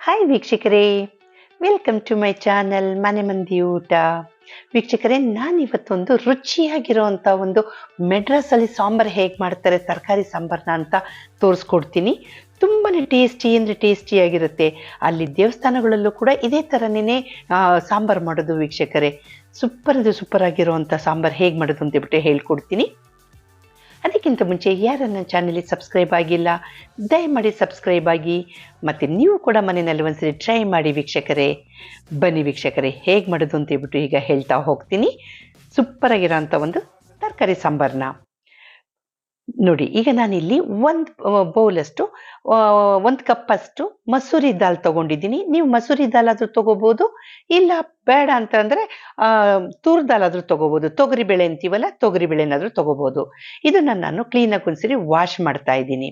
Hi ವೀಕ್ಷಕರೇ. Welcome to my channel ಮನೆ ಮಂದಿ ಊಟ. ವೀಕ್ಷಕರೇ, ನಾನಿವತ್ತೊಂದು ರುಚಿಯಾಗಿರೋವಂಥ ಒಂದು ಮೆಡ್ರಾಸಲ್ಲಿ ಸಾಂಬಾರು ಹೇಗೆ ಮಾಡ್ತಾರೆ, ತರಕಾರಿ ಸಾಂಬಾರನ್ನ ಅಂತ ತೋರಿಸ್ಕೊಡ್ತೀನಿ. ತುಂಬಾ ಟೇಸ್ಟಿ ಅಂದರೆ ಟೇಸ್ಟಿಯಾಗಿರುತ್ತೆ ಅಲ್ಲಿ ದೇವಸ್ಥಾನಗಳಲ್ಲೂ ಕೂಡ ಇದೇ ಥರನೇ ಸಾಂಬಾರು ಮಾಡೋದು ವೀಕ್ಷಕರೇ. ಸೂಪರ್ ಅದು ಸೂಪರ್ ಆಗಿರೋವಂಥ ಸಾಂಬಾರು ಹೇಗೆ ಮಾಡೋದು ಅಂತ ಅಂತೇಳ್ಬಿಟ್ಟು ಹೇಳ್ಕೊಡ್ತೀನಿ. ಅದಕ್ಕಿಂತ ಮುಂಚೆ ಯಾರು ನನ್ನ ಚಾನಲಿಗೆ ಸಬ್ಸ್ಕ್ರೈಬ್ ಆಗಿಲ್ಲ, ದಯಮಾಡಿ ಸಬ್ಸ್ಕ್ರೈಬ್ ಆಗಿ. ಮತ್ತು ನೀವು ಕೂಡ ಮನೆಯಲ್ಲಿ ಒಂದ್ಸರಿ ಟ್ರೈ ಮಾಡಿ ವೀಕ್ಷಕರೇ. ಬನ್ನಿ ವೀಕ್ಷಕರೇ, ಹೇಗೆ ಮಾಡೋದು ಅಂತ ಹೇಳ್ಬಿಟ್ಟು ಈಗ ಹೇಳ್ತಾ ಹೋಗ್ತೀನಿ. ಸೂಪರ್ ಆಗಿರೋಂಥ ಒಂದು ತರಕಾರಿ ಸಾಂಬಾರನ್ನ ನೋಡಿ, ಈಗ ನಾನಿಲ್ಲಿ ಒಂದು ಬೌಲಷ್ಟು ಒಂದು ಕಪ್ಪಷ್ಟು ಮಸೂರಿ ದಾಲ್ ತೊಗೊಂಡಿದ್ದೀನಿ. ನೀವು ಮಸೂರಿ ದಾಲ್ ಆದರೂ ತೊಗೋಬೋದು, ಇಲ್ಲ ಬೇಡ ಅಂತಂದರೆ ತೂರ್ ದಾಲ್ ಆದರೂ ತೊಗೋಬೋದು. ತೊಗರಿ ಬೇಳೆ ಅಂತೀವಲ್ಲ, ತೊಗರಿ ಬೇಳೆನಾದರೂ ತೊಗೋಬೋದು. ಇದನ್ನು ನಾನು ಕ್ಲೀನಾಗಿ ಒಂದ್ಸರಿ ವಾಶ್ ಮಾಡ್ತಾ ಇದ್ದೀನಿ.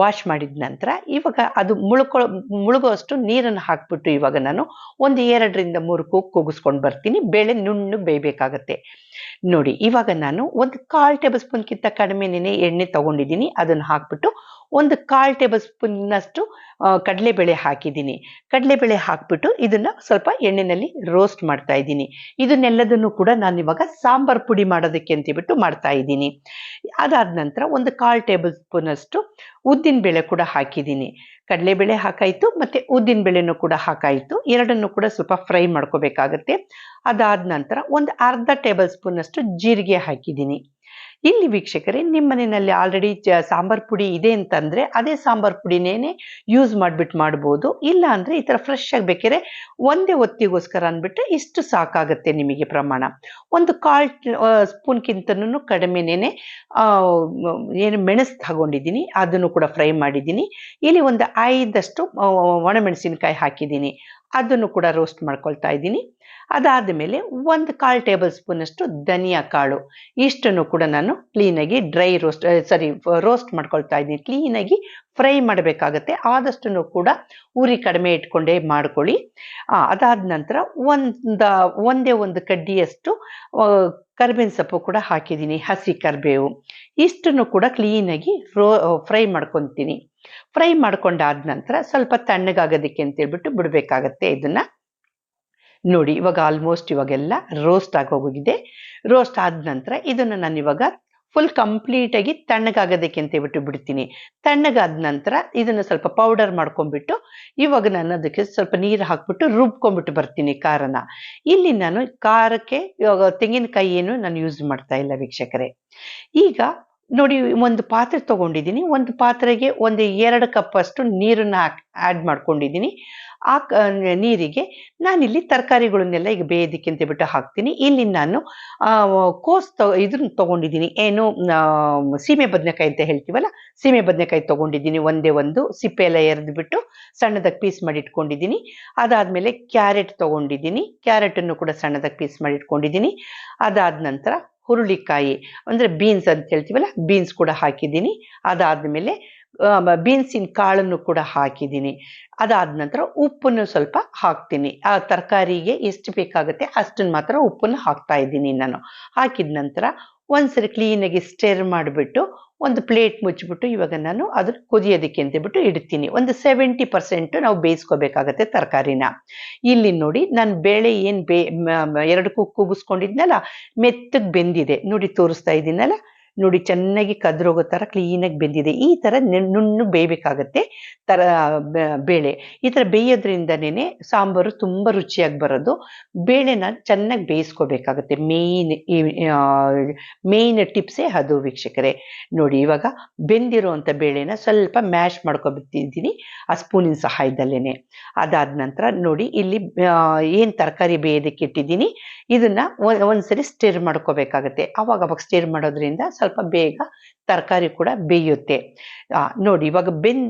ವಾಶ್ ಮಾಡಿದ ನಂತರ, ಇವಾಗ ಅದು ಮುಳ್ಕೊ ಮುಳುಗೋಷ್ಟು ನೀರನ್ನು ಹಾಕ್ಬಿಟ್ಟು ಇವಾಗ ನಾನು ಒಂದು ಎರಡರಿಂದ ಮೂರು ಕೂಗ್ ಕೂಗಿಸ್ಕೊಂಡು ಬರ್ತೀನಿ. ಬೇಳೆ ನುಣ್ಣಗೆ ಬೇಯಬೇಕಾಗತ್ತೆ. ನೋಡಿ ಇವಾಗ ನಾನು ಒಂದು ಕಾಲು ಟೇಬಲ್ ಸ್ಪೂನ್ಗಿಂತ ಕಡಿಮೆನೇ ಎಣ್ಣೆ ತಗೊಂಡಿದ್ದೀನಿ. ಅದನ್ನು ಹಾಕ್ಬಿಟ್ಟು ಒಂದು ಕಾಲ್ ಟೇಬಲ್ ಸ್ಪೂನ್ನಷ್ಟು ಕಡಲೆಬೇಳೆ ಹಾಕಿದ್ದೀನಿ. ಕಡಲೆಬೇಳೆ ಹಾಕ್ಬಿಟ್ಟು ಇದನ್ನು ಸ್ವಲ್ಪ ಎಣ್ಣೆಯಲ್ಲಿ ರೋಸ್ಟ್ ಮಾಡ್ತಾ ಇದ್ದೀನಿ. ಇದನ್ನೆಲ್ಲದನ್ನು ಕೂಡ ನಾನು ಇವಾಗ ಸಾಂಬಾರ್ ಪುಡಿ ಮಾಡೋದಕ್ಕೆ ಅಂತೇಳ್ಬಿಟ್ಟು ಮಾಡ್ತಾ ಇದ್ದೀನಿ. ಅದಾದ ನಂತರ ಒಂದು ಕಾಲ್ ಟೇಬಲ್ ಸ್ಪೂನಷ್ಟು ಉದ್ದಿನ ಬೇಳೆ ಕೂಡ ಹಾಕಿದ್ದೀನಿ. ಕಡಲೆಬೇಳೆ ಹಾಕಾಯಿತು, ಮತ್ತು ಉದ್ದಿನ ಬೇಳೆನೂ ಕೂಡ ಹಾಕಾಯಿತು. ಎರಡನ್ನು ಕೂಡ ಸ್ವಲ್ಪ ಫ್ರೈ ಮಾಡ್ಕೋಬೇಕಾಗತ್ತೆ. ಅದಾದ ನಂತರ ಒಂದು ಅರ್ಧ ಟೇಬಲ್ ಸ್ಪೂನಷ್ಟು ಜೀರಿಗೆ ಹಾಕಿದ್ದೀನಿ. ಇಲ್ಲಿ ವೀಕ್ಷಕರೇ, ನಿಮ್ಮ ಮನೆಯಲ್ಲಿ ಆಲ್ರೆಡಿ ಸಾಂಬಾರ್ ಪುಡಿ ಇದೆ ಅಂತಂದರೆ, ಅದೇ ಸಾಂಬಾರ್ ಪುಡಿನೇನೆ ಯೂಸ್ ಮಾಡಿಬಿಟ್ಟು ಮಾಡ್ಬೋದು. ಇಲ್ಲ ಅಂದರೆ ಈ ಥರ ಫ್ರೆಶ್ ಆಗಿ ಬೇಕಾದ್ರೆ ಒಂದೇ ಒತ್ತಿಗೋಸ್ಕರ ಅಂದ್ಬಿಟ್ಟು ಇಷ್ಟು ಸಾಕಾಗುತ್ತೆ ನಿಮಗೆ ಪ್ರಮಾಣ. ಒಂದು ಕಾಲ್ ಸ್ಪೂನ್ಗಿಂತನೂ ಕಡಿಮೆನೇ ಏನು ಮೆಣಸು ತಗೊಂಡಿದ್ದೀನಿ, ಅದನ್ನು ಕೂಡ ಫ್ರೈ ಮಾಡಿದ್ದೀನಿ. ಇಲ್ಲಿ ಒಂದು ಐದಷ್ಟು ಒಣಮೆಣಸಿನಕಾಯಿ ಹಾಕಿದ್ದೀನಿ. ಅದನ್ನು ಕೂಡ ರೋಸ್ಟ್ ಮಾಡ್ಕೊಳ್ತಾ ಇದ್ದೀನಿ. ಅದಾದ ಮೇಲೆ ಒಂದು ಕಾಲು ಟೇಬಲ್ ಸ್ಪೂನಷ್ಟು ಧನಿಯಾ ಕಾಳು. ಇಷ್ಟನ್ನು ಕೂಡ ನಾನು ಕ್ಲೀನಾಗಿ ಡ್ರೈ ರೋಸ್ಟ್ ಸಾರಿ ರೋಸ್ಟ್ ಮಾಡ್ಕೊಳ್ತಾ ಇದ್ದೀನಿ. ಕ್ಲೀನಾಗಿ ಫ್ರೈ ಮಾಡಬೇಕಾಗತ್ತೆ. ಆದಷ್ಟು ಕೂಡ ಉರಿ ಕಡಿಮೆ ಇಟ್ಕೊಂಡೇ ಮಾಡ್ಕೊಳ್ಳಿ. ಅದಾದ ನಂತರ ಒಂದು, ಒಂದೇ ಒಂದು ಕಡ್ಡಿಯಷ್ಟು ಕರ್ಬೇವಿನ ಸೊಪ್ಪು ಕೂಡ ಹಾಕಿದ್ದೀನಿ, ಹಸಿ ಕರಿಬೇವು. ಇಷ್ಟನ್ನು ಕೂಡ ಕ್ಲೀನಾಗಿ ರೋ, ಫ್ರೈ ಮಾಡ್ಕೊತೀನಿ. ಫ್ರೈ ಮಾಡ್ಕೊಂಡಾದ ನಂತರ ಸ್ವಲ್ಪ ತಣ್ಣಗಾಗೋದಕ್ಕೆ ಅಂತೇಳ್ಬಿಟ್ಟು ಬಿಡಬೇಕಾಗತ್ತೆ ಇದನ್ನು. ನೋಡಿ, ಇವಾಗ ಆಲ್ಮೋಸ್ಟ್ ಇವಾಗೆಲ್ಲ ರೋಸ್ಟ್ ಆಗೋಗಿದೆ ರೋಸ್ಟ್ ಆದ ನಂತರ ಇದನ್ನು ನಾನು ಇವಾಗ ಫುಲ್ ಕಂಪ್ಲೀಟಾಗಿ ತಣ್ಣಗಾಗೋದಕ್ಕೆ ಅಂತ ಹೇಳ್ಬಿಟ್ಟು ಬಿಡ್ತೀನಿ. ತಣ್ಣಗಾದ ನಂತರ ಇದನ್ನು ಸ್ವಲ್ಪ ಪೌಡರ್ ಮಾಡ್ಕೊಂಡ್ಬಿಟ್ಟು ಇವಾಗ ನಾನು ಅದಕ್ಕೆ ಸ್ವಲ್ಪ ನೀರು ಹಾಕ್ಬಿಟ್ಟು ರುಬ್ಕೊಂಡ್ಬಿಟ್ಟು ಬರ್ತೀನಿ ಖಾರನ. ಇಲ್ಲಿ ನಾನು ಖಾರಕ್ಕೆ ಇವಾಗ ತೆಂಗಿನಕಾಯಿ ಏನು ನಾನು ಯೂಸ್ ಮಾಡ್ತಾ ಇಲ್ಲ ವೀಕ್ಷಕರೇ. ಈಗ ನೋಡಿ, ಒಂದು ಪಾತ್ರೆ ತೊಗೊಂಡಿದ್ದೀನಿ. ಒಂದು ಪಾತ್ರೆಗೆ ಒಂದು ಎರಡು ಕಪ್ ಅಷ್ಟು ನೀರನ್ನು ಹಾಕ್ ಆ್ಯಡ್ ಮಾಡ್ಕೊಂಡಿದ್ದೀನಿ. ಆ ನೀರಿಗೆ ನಾನಿಲ್ಲಿ ತರಕಾರಿಗಳನ್ನೆಲ್ಲ ಈಗ ಬೇಯೋದಕ್ಕೆ ಅಂತ ಬಿಟ್ಟು ಹಾಕ್ತೀನಿ. ಇಲ್ಲಿ ನಾನು ಕೋಸ್ ತೊ, ಇದನ್ನ ತೊಗೊಂಡಿದ್ದೀನಿ. ಏನು ಸೀಮೆ ಬದನೆಕಾಯಿ ಅಂತ ಹೇಳ್ತೀವಲ್ಲ, ಸೀಮೆ ಬದನೆಕಾಯಿ ತೊಗೊಂಡಿದ್ದೀನಿ. ಒಂದೇ ಒಂದು ಸಿಪ್ಪೆ ಎಲ್ಲ ಎರೆದ್ಬಿಟ್ಟು ಸಣ್ಣದಾಗಿ ಪೀಸ್ ಮಾಡಿ ಇಟ್ಕೊಂಡಿದ್ದೀನಿ. ಅದಾದಮೇಲೆ ಕ್ಯಾರೆಟ್ ತೊಗೊಂಡಿದ್ದೀನಿ. ಕ್ಯಾರೆಟನ್ನು ಕೂಡ ಸಣ್ಣದಾಗಿ ಪೀಸ್ ಮಾಡಿ ಇಟ್ಕೊಂಡಿದ್ದೀನಿ. ಅದಾದ ನಂತರ ಹುರುಳಿಕಾಯಿ, ಅಂದರೆ ಬೀನ್ಸ್ ಅಂತ ಹೇಳ್ತೀವಲ್ಲ ಬೀನ್ಸ್ ಕೂಡ ಹಾಕಿದ್ದೀನಿ. ಅದಾದಮೇಲೆ ಬೀನ್ಸಿನ ಕಾಳನ್ನು ಕೂಡ ಹಾಕಿದ್ದೀನಿ. ಅದಾದ ನಂತರ ಉಪ್ಪನ್ನು ಸ್ವಲ್ಪ ಹಾಕ್ತೀನಿ. ಆ ತರಕಾರಿಗೆ ಎಷ್ಟು ಬೇಕಾಗುತ್ತೆ ಅಷ್ಟನ್ನು ಮಾತ್ರ ಉಪ್ಪನ್ನು ಹಾಕ್ತಾ ಇದ್ದೀನಿ ನಾನು. ಹಾಕಿದ ನಂತರ ಒಂದ್ಸರಿ ಕ್ಲೀನಾಗಿ ಸ್ಟೆರ್ ಮಾಡಿಬಿಟ್ಟು ಒಂದು ಪ್ಲೇಟ್ ಮುಚ್ಚಿಬಿಟ್ಟು ಇವಾಗ ನಾನು ಅದನ್ನು ಕುದಿಯೋದಕ್ಕೆ ಅಂತೇಳ್ಬಿಟ್ಟು ಇಡ್ತೀನಿ. ಒಂದು ಸೆವೆಂಟಿ ಪರ್ಸೆಂಟ್ ನಾವು ಬೇಯಿಸ್ಕೋಬೇಕಾಗತ್ತೆ ತರಕಾರಿನ. ಇಲ್ಲಿ ನೋಡಿ ನಾನು ಬೇಳೆ ಏನು ಬೇ ಎರಡು ಕೂಗಿಸ್ಕೊಂಡಿದ್ನಲ್ಲ, ಮೆತ್ತಗೆ ಬೆಂದಿದೆ. ನೋಡಿ ತೋರಿಸ್ತಾ ಇದ್ದೀನಲ್ಲ? ನೋಡಿ ಚೆನ್ನಾಗಿ ಕದ್ರೋಗೋ ಥರ ಕ್ಲೀನಾಗಿ ಬೆಂದಿದೆ. ಈ ಥರ ನುಣ್ಣು ಬೇಯಬೇಕಾಗತ್ತೆ. ಥರ ಬೇಳೆ. ಈ ಥರ ಬೇಯೋದ್ರಿಂದನೇ ಸಾಂಬಾರು ತುಂಬ ರುಚಿಯಾಗಿ ಬರೋದು. ಬೇಳೆನ ಚೆನ್ನಾಗಿ ಬೇಯಿಸ್ಕೋಬೇಕಾಗತ್ತೆ. ಮೇಯ್ನ್ ಮೇಯ್ನ್ ಟಿಪ್ಸೇ ಅದು ವೀಕ್ಷಕರೇ. ನೋಡಿ, ಇವಾಗ ಬೆಂದಿರುವಂಥ ಬೇಳೆನ ಸ್ವಲ್ಪ ಮ್ಯಾಶ್ ಮಾಡ್ಕೊಬಿಟ್ಟಿದ್ದೀನಿ ಆ ಸ್ಪೂನಿನ ಸಹಾಯದಲ್ಲೇ ಅದಾದ ನಂತರ ನೋಡಿ, ಇಲ್ಲಿ ಏನು ತರಕಾರಿ ಬೇಯೋದಕ್ಕೆ ಇಟ್ಟಿದ್ದೀನಿ. ಇದನ್ನು ಒಂದ್ಸರಿ ಸ್ಟಿರ್ ಮಾಡ್ಕೋಬೇಕಾಗತ್ತೆ. ಅವಾಗ ಅವಾಗ ಸ್ಟಿರ್ ಮಾಡೋದ್ರಿಂದ ಸ್ವಲ್ಪ ಬೇಗ ತರಕಾರಿ ಕೂಡ ಬೇಯುತ್ತೆ. ನೋಡಿ, ಇವಾಗ ಬೆನ್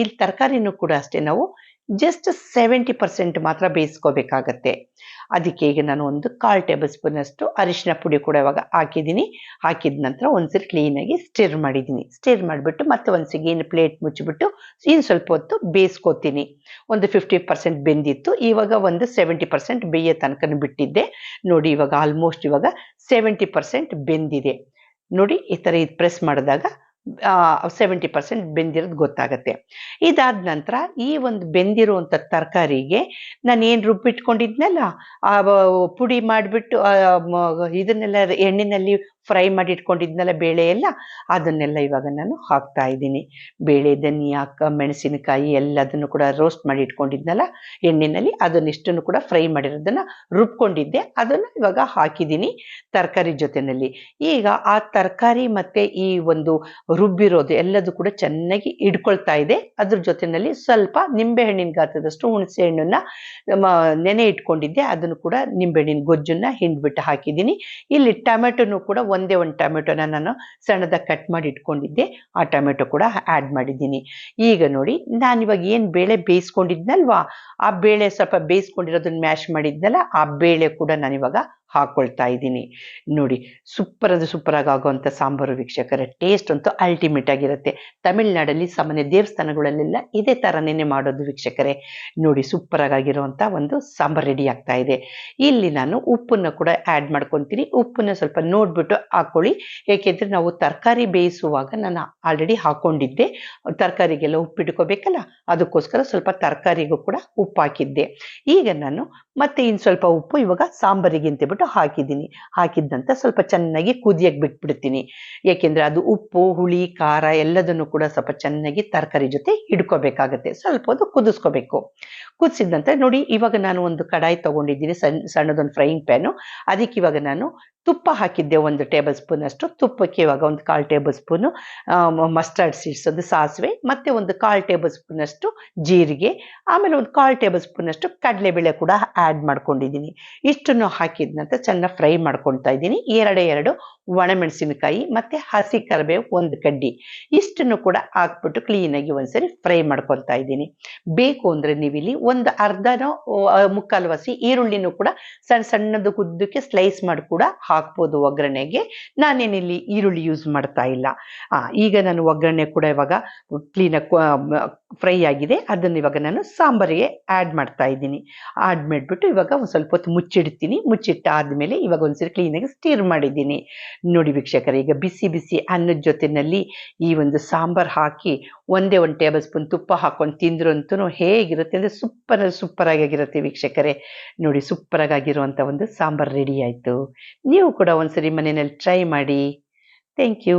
ಇಲ್ಲಿ ತರಕಾರಿನೂ ಕೂಡ ಅಷ್ಟೇ ನಾವು ಜಸ್ಟ್ ಸೆವೆಂಟಿ ಪರ್ಸೆಂಟ್ ಮಾತ್ರ ಬೇಯಿಸ್ಕೋಬೇಕಾಗತ್ತೆ. ಅದಕ್ಕೆ ಈಗ ನಾನು ಒಂದು ಕಾಲು ಟೇಬಲ್ ಸ್ಪೂನಷ್ಟು ಅರಿಶಿನ ಪುಡಿ ಕೂಡ ಇವಾಗ ಹಾಕಿದ್ದೀನಿ. ಹಾಕಿದ ನಂತರ ಒಂದ್ಸರಿ ಕ್ಲೀನಾಗಿ ಸ್ಟಿರ್ ಮಾಡಿದ್ದೀನಿ. ಸ್ಟಿರ್ ಮಾಡಿಬಿಟ್ಟು ಮತ್ತೆ ಒಂದ್ಸರಿ ಏನು ಪ್ಲೇಟ್ ಮುಚ್ಚಿಬಿಟ್ಟು ಇನ್ನು ಸ್ವಲ್ಪ ಹೊತ್ತು ಬೇಯಿಸ್ಕೋತೀನಿ. ಒಂದು ಫಿಫ್ಟಿ ಪರ್ಸೆಂಟ್ ಬೆಂದಿತ್ತು. ಇವಾಗ ಒಂದು ಸೆವೆಂಟಿ ಪರ್ಸೆಂಟ್ ಬೇಯೋ ತನಕ ಬಿಟ್ಟಿದ್ದೆ. ನೋಡಿ, ಇವಾಗ ಆಲ್ಮೋಸ್ಟ್ ಇವಾಗ ಸೆವೆಂಟಿ ಪರ್ಸೆಂಟ್ ಬೆಂದಿದೆ. ನೋಡಿ ಈ ಥರ ಇದು ಪ್ರೆಸ್ ಮಾಡಿದಾಗ ಸೆವೆಂಟಿ ಪರ್ಸೆಂಟ್ ಬೆಂದಿರೋದು ಗೊತ್ತಾಗತ್ತೆ. ಇದಾದ ನಂತರ ಈ ಒಂದು ಬೆಂದಿರುವಂಥ ತರಕಾರಿಗೆ ನಾನು ಏನು ರುಬ್ಬಿಟ್ಕೊಂಡಿದ್ನಲ್ಲ ಪುಡಿ ಮಾಡಿಬಿಟ್ಟು ಇದನ್ನೆಲ್ಲ, ಎಣ್ಣೆಯಲ್ಲಿ ಫ್ರೈ ಮಾಡಿ ಇಟ್ಕೊಂಡಿದ್ನಲ್ಲ ಬೇಳೆ ಎಲ್ಲ ಅದನ್ನೆಲ್ಲ ಇವಾಗ ನಾನು ಹಾಕ್ತಾ ಇದ್ದೀನಿ. ಬೇಳೆ, ಧನಿಯಾ ಮೆಣಸಿನಕಾಯಿ ಎಲ್ಲದನ್ನು ಕೂಡ ರೋಸ್ಟ್ ಮಾಡಿ ಇಟ್ಕೊಂಡಿದ್ನಲ್ಲ ಎಣ್ಣೆಯಲ್ಲಿ ಅದನ್ನಿಷ್ಟನ್ನು ಕೂಡ ಫ್ರೈ ಮಾಡಿರೋದನ್ನು ರುಬ್ಕೊಂಡಿದ್ದೆ. ಅದನ್ನು ಇವಾಗ ಹಾಕಿದ್ದೀನಿ ತರಕಾರಿ ಜೊತೆಯಲ್ಲಿ ಈಗ ಆ ತರಕಾರಿ ಮತ್ತು ಈ ಒಂದು ರುಬ್ಬಿರೋದು ಎಲ್ಲದು ಕೂಡ ಚೆನ್ನಾಗಿ ಇಡ್ಕೊಳ್ತಾ ಇದೆ. ಅದ್ರ ಜೊತೆಯಲ್ಲಿ ಸ್ವಲ್ಪ ನಿಂಬೆಹಣ್ಣಿನ ಗಾತ್ರದಷ್ಟು ಹುಣಸೆ ಹಣ್ಣನ್ನು ನೆನೆ ಇಟ್ಕೊಂಡಿದ್ದೆ. ಅದನ್ನು ಕೂಡ ನಿಂಬೆಹಣ್ಣಿನ ಗೊಜ್ಜನ್ನು ಹಿಂಡ್ಬಿಟ್ಟು ಹಾಕಿದ್ದೀನಿ. ಇಲ್ಲಿ ಟೊಮೆಟೊನು ಕೂಡ ಒಂದೇ ಒಂದು ಟೊಮೆಟೊನ ನಾನು ಸಣ್ಣದಾಗಿ ಕಟ್ ಮಾಡಿ ಇಟ್ಕೊಂಡಿದ್ದೆ. ಆ ಟೊಮೆಟೊ ಕೂಡ ಆ್ಯಡ್ ಮಾಡಿದ್ದೀನಿ. ಈಗ ನೋಡಿ, ನಾನು ಇವಾಗ ಏನು ಬೇಳೆ ಬೇಯಿಸ್ಕೊಂಡಿದ್ನಲ್ವಾ? ಆ ಬೇಳೆ ಸ್ವಲ್ಪ ಬೇಯಿಸ್ಕೊಂಡಿರೋದನ್ನ ಮ್ಯಾಶ್ ಮಾಡಿದ್ನಲ್ಲ, ಆ ಬೇಳೆ ಕೂಡ ನಾನು ಹಾಕೊಳ್ತಾ ಇದ್ದೀನಿ. ನೋಡಿ ಸೂಪರ್ ಸೂಪರಾಗಿ ಸೂಪರ್ ಆಗಿ ಆಗುವಂಥ ಸಾಂಬಾರು ವೀಕ್ಷಕರ ಟೇಸ್ಟ್ ಅಂತೂ ಅಲ್ಟಿಮೇಟ್ ಆಗಿರುತ್ತೆ. ತಮಿಳ್ನಾಡಲ್ಲಿ ಸಾಮಾನ್ಯ ದೇವಸ್ಥಾನಗಳಲ್ಲೆಲ್ಲ ಇದೇ ಥರನೇ ಮಾಡೋದು ವೀಕ್ಷಕರೇ. ನೋಡಿ ಸೂಪರ್ ಆಗಿರುವಂಥ ಒಂದು ಸಾಂಬಾರು ರೆಡಿ ಆಗ್ತಾ ಇದೆ. ಇಲ್ಲಿ ನಾನು ಉಪ್ಪನ್ನು ಕೂಡ ಆ್ಯಡ್ ಮಾಡ್ಕೊತೀನಿ. ಉಪ್ಪನ್ನ ಸ್ವಲ್ಪ ನೋಡಿಬಿಟ್ಟು ಹಾಕ್ಕೊಳ್ಳಿ ಏಕೆಂದರೆ ನಾವು ತರಕಾರಿ ಬೇಯಿಸುವಾಗ ನಾನು ಆಲ್ರೆಡಿ ಹಾಕೊಂಡಿದ್ದೆ. ತರಕಾರಿಗೆಲ್ಲ ಉಪ್ಪಿಟ್ಕೋಬೇಕಲ್ಲ ಅದಕ್ಕೋಸ್ಕರ ಸ್ವಲ್ಪ ತರಕಾರಿಗೂ ಕೂಡ ಉಪ್ಪು ಹಾಕಿದ್ದೆ. ಈಗ ನಾನು ಮತ್ತೆ ಇನ್ನು ಸ್ವಲ್ಪ ಉಪ್ಪು, ಇವಾಗ ಸಾಂಬಾರಿಗೆ ಅಂತೇಳ್ಬಿಟ್ಟು ಹಾಕಿದ್ದೀನಿ. ಹಾಕಿದ್ದಂತ ಸ್ವಲ್ಪ ಚೆನ್ನಾಗಿ ಕುದಿಯಕ್ಕೆ ಬಿಟ್ಬಿಡ್ತೀನಿ. ಏಕೆಂದರೆ ಅದು ಉಪ್ಪು, ಹುಳಿ, ಖಾರ ಎಲ್ಲದನ್ನು ಕೂಡ ಸ್ವಲ್ಪ ಚೆನ್ನಾಗಿ ತರಕಾರಿ ಜೊತೆ ಹಿಡ್ಕೋಬೇಕಾಗತ್ತೆ. ಸ್ವಲ್ಪ ಅದು ಕುದಿಸ್ಕೋಬೇಕು. ಕುದಿಸಿದಂತೆ ನೋಡಿ, ಇವಾಗ ನಾನು ಒಂದು ಕಡಾಯಿ ತಗೊಂಡಿದ್ದೀನಿ ಸಣ್ಣ ಸಣ್ಣದೊಂದು ಫ್ರೈಯಿಂಗ್ ಪ್ಯಾನು ಅದಕ್ಕೆ ಇವಾಗ ನಾನು ತುಪ್ಪ ಹಾಕಿದ್ದೆ ಒಂದು ಟೇಬಲ್ ಸ್ಪೂನ್ ಅಷ್ಟು. ತುಪ್ಪಕ್ಕೆ ಇವಾಗ ಒಂದು ಕಾಲು ಟೇಬಲ್ ಸ್ಪೂನು ಮಸ್ಟರ್ಡ್ ಸೀಡ್ಸ್ ಅದು ಸಾಸಿವೆ, ಮತ್ತೆ ಒಂದು ಕಾಲು ಟೇಬಲ್ ಸ್ಪೂನ್ ಅಷ್ಟು ಜೀರಿಗೆ, ಆಮೇಲೆ ಒಂದು ಕಾಲು ಟೇಬಲ್ ಸ್ಪೂನ್ ಅಷ್ಟು ಕಡಲೆಬೇಳೆ ಕೂಡ ಆ್ಯಡ್ ಮಾಡ್ಕೊಂಡಿದ್ದೀನಿ. ಇಷ್ಟನ್ನು ಹಾಕಿದ ಚೆನ್ನಾಗಿ ಫ್ರೈ ಮಾಡ್ಕೊಳ್ತಾ ಇದ್ದೀನಿ. ಎರಡೇ ಎರಡು ಒಣಮೆಣಸಿನಕಾಯಿ ಮತ್ತೆ ಹಸಿ ಕರಿಬೇವು ಒಂದು ಕಡ್ಡಿ. ಇಷ್ಟನ್ನು ಕೂಡ ಹಾಕ್ಬಿಟ್ಟು ಕ್ಲೀನಾಗಿ ಒಂದ್ಸರಿ ಫ್ರೈ ಮಾಡ್ಕೊಳ್ತಾ ಇದ್ದೀನಿ. ಬೇಕು ಅಂದರೆ ನೀವಿಲ್ಲಿ ಒಂದು ಅರ್ಧನೋ ಮುಕ್ಕಾಲು ಹಸಿ ಈರುಳ್ಳಿನೂ ಕೂಡ ಸಣ್ಣ ಸಣ್ಣದು ಉದ್ದಕ್ಕೆ ಸ್ಲೈಸ್ ಮಾಡಿ ಕೂಡ ಹಾಕ್ಬೋದು ಒಗ್ಗರಣೆಗೆ. ನಾನೇನಿಲ್ಲಿ ಈರುಳ್ಳಿ ಯೂಸ್ ಮಾಡ್ತಾ ಇಲ್ಲ. ಈಗ ನಾನು ಒಗ್ಗರಣೆ ಕೂಡ ಇವಾಗ ಕ್ಲೀನಾಗಿ ಫ್ರೈ ಆಗಿದೆ. ಅದನ್ನು ಇವಾಗ ನಾನು ಸಾಂಬಾರಿಗೆ ಆ್ಯಡ್ ಮಾಡ್ತಾ ಇದ್ದೀನಿ. ಆ್ಯಡ್ ಮಾಡಿಬಿಟ್ಟು ಇವಾಗ ಒಂದು ಸ್ವಲ್ಪ ಹೊತ್ತು ಮುಚ್ಚಿಡ್ತೀನಿ. ಮುಚ್ಚಿಟ್ಟಾದ್ಮೇಲೆ ಇವಾಗ ಒಂದ್ಸರಿ ಕ್ಲೀನಾಗಿ ಸ್ಟೀರ್ ಮಾಡಿದ್ದೀನಿ. ನೋಡಿ ವೀಕ್ಷಕರೇ, ಈಗ ಬಿಸಿ ಬಿಸಿ ಅನ್ನದ ಜೊತೆಯಲ್ಲಿ ಈ ಒಂದು ಸಾಂಬಾರು ಹಾಕಿ ಒಂದೇ ಒಂದು ಟೇಬಲ್ ಸ್ಪೂನ್ ತುಪ್ಪ ಹಾಕೊಂಡು ತಿಂದ್ರು ಅಂತೂ ಹೇಗಿರುತ್ತೆ ಅಂದರೆ ಸೂಪರ್ ಆಗಿರುತ್ತೆ ವೀಕ್ಷಕರೇ. ನೋಡಿ ಸೂಪರ್ ಆಗಿರುವಂಥ ಒಂದು ಸಾಂಬಾರು ರೆಡಿ ಆಯಿತು. ನೀವು ಕೂಡ ಒಂದ್ಸರಿ ಮನೆಯಲ್ಲಿ ಟ್ರೈ ಮಾಡಿ. Thank you